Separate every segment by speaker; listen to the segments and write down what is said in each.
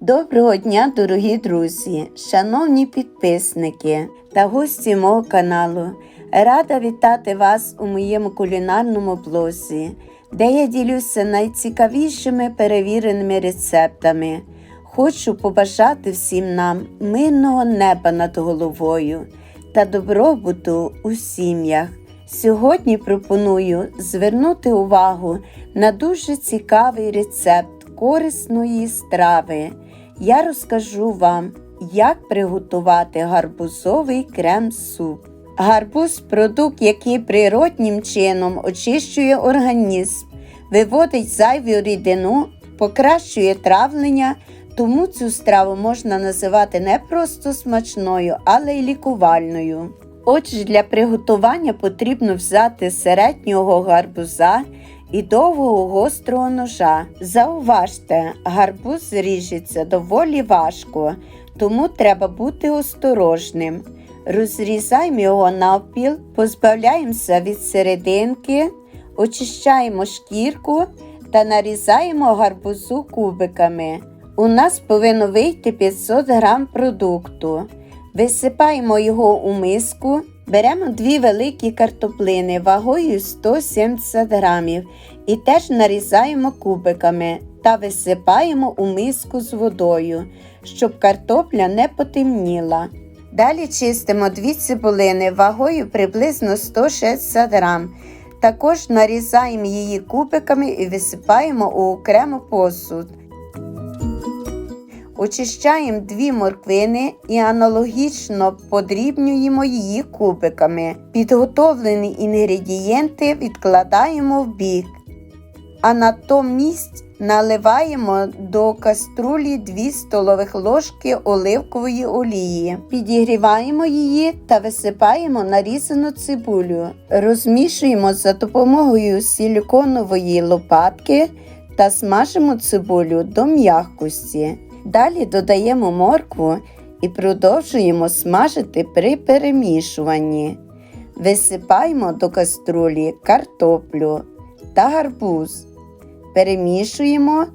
Speaker 1: Доброго дня, дорогі друзі, шановні підписники та гості мого каналу. Рада вітати вас у моєму кулінарному блозі, де я ділюся найцікавішими перевіреними рецептами. Хочу побажати всім нам мирного неба над головою та добробуту у сім'ях. Сьогодні пропоную звернути увагу на дуже цікавий рецепт корисної страви. Я розкажу вам, як приготувати гарбузовий крем-суп. Гарбуз продукт, який природнім чином очищує організм, виводить зайву рідину, покращує травлення, тому цю страву можна називати не просто смачною, але й лікувальною. Отже, для приготування потрібно взяти середнього гарбуза і довгого гострого ножа. Зауважте, гарбуз ріжеться доволі важко, тому треба бути осторожним. Розрізаємо його навпіл, позбавляємося від серединки, очищаємо шкірку та нарізаємо гарбузу кубиками. У нас повинно вийти 500 г продукту. Висипаємо його у миску, беремо дві великі картоплини вагою 170 грамів і теж нарізаємо кубиками та висипаємо у миску з водою, щоб картопля не потемніла. Далі чистимо дві цибулини вагою приблизно 160 грам. Також нарізаємо її кубиками і висипаємо у окремо посуд. Очищаємо дві морквини і аналогічно подрібнюємо її кубиками. Підготовлені інгредієнти відкладаємо в бік. А на тому місць наливаємо до каструлі 2 столових ложки оливкової олії. Підігріваємо її та висипаємо нарізану цибулю. Розмішуємо за допомогою силіконової лопатки та смажимо цибулю до м'якості. Далі додаємо моркву і продовжуємо смажити при перемішуванні. Висипаємо до каструлі картоплю та гарбуз. Перемішуємо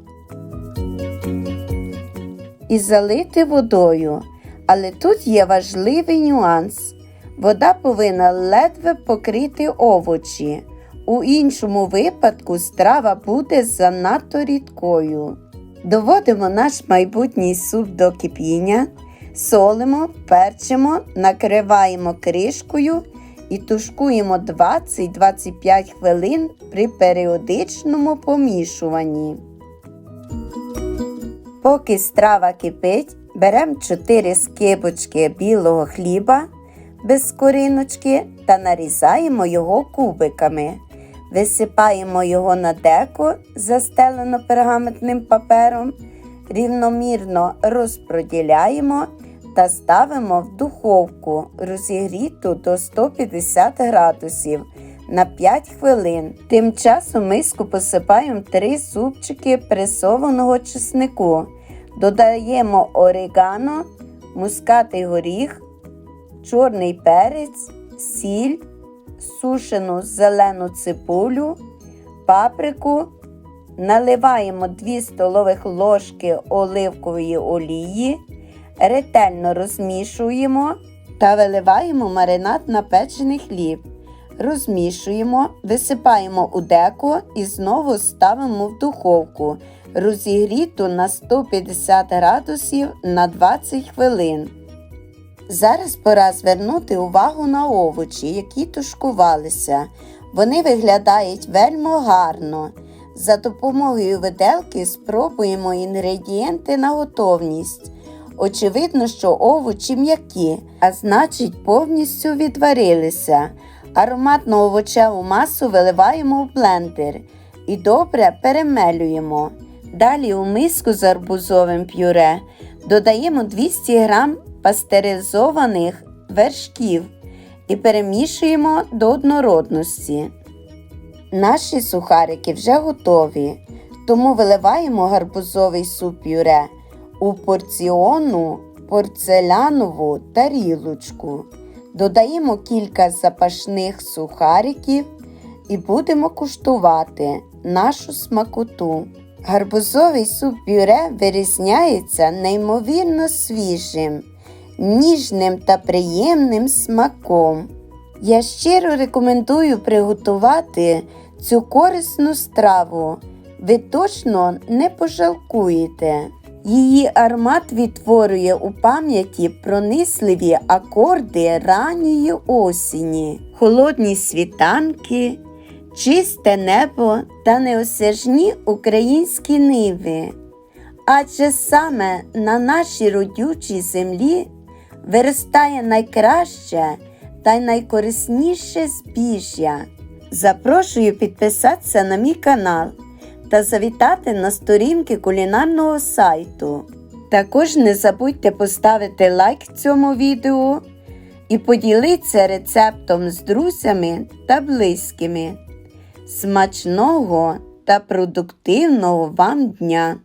Speaker 1: і залити водою. Але тут є важливий нюанс. Вода повинна ледве покрити овочі. У іншому випадку страва буде занадто рідкою. Доводимо наш майбутній суп до кипіння, солимо, перчимо, накриваємо кришкою і тушкуємо 20-25 хвилин при періодичному помішуванні. Поки страва кипить, беремо 4 скибочки білого хліба без кориночки та нарізаємо його кубиками. Висипаємо його на деко, застелено пергаментним папером, рівномірно розпроділяємо та ставимо в духовку розігріту до 150 градусів на 5 хвилин. Тим часом миску посипаємо 3 зубчики пресованого чеснику. Додаємо орегано, мускатий горіх, чорний перець, сіль сушену зелену цибулю, паприку, наливаємо 2 столових ложки оливкової олії, ретельно розмішуємо та виливаємо маринад на печений хліб. Розмішуємо, висипаємо у деко і знову ставимо в духовку, розігріту на 150 градусів на 20 хвилин. Зараз пора звернути увагу на овочі, які тушкувалися. Вони виглядають вельми гарно. За допомогою виделки спробуємо інгредієнти на готовність. Очевидно, що овочі м'які, а значить повністю відварилися. Ароматну овочеву масу виливаємо в блендер і добре перемелюємо. Далі у миску з арбузовим пюре додаємо 200 г пастеризованих вершків і перемішуємо до однородності. Наші сухарики вже готові, тому виливаємо гарбузовий суп пюре у порціонну порцелянову тарілочку. Додаємо кілька запашних сухариків і будемо куштувати нашу смакоту. Гарбузовий суп пюре вирізняється неймовірно свіжим, ніжним та приємним смаком. Я щиро рекомендую приготувати цю корисну страву. Ви точно не пожалкуєте. Її аромат відтворює у пам'яті пронисливі акорди ранньої осені, холодні світанки, чисте небо та неосяжні українські ниви. Адже саме на нашій родючій землі виростає найкраще та найкорисніше збіжжя. Запрошую підписатися на мій канал та завітати на сторінки кулінарного сайту. Також не забудьте поставити лайк цьому відео і поділитися рецептом з друзями та близькими. Смачного та продуктивного вам дня!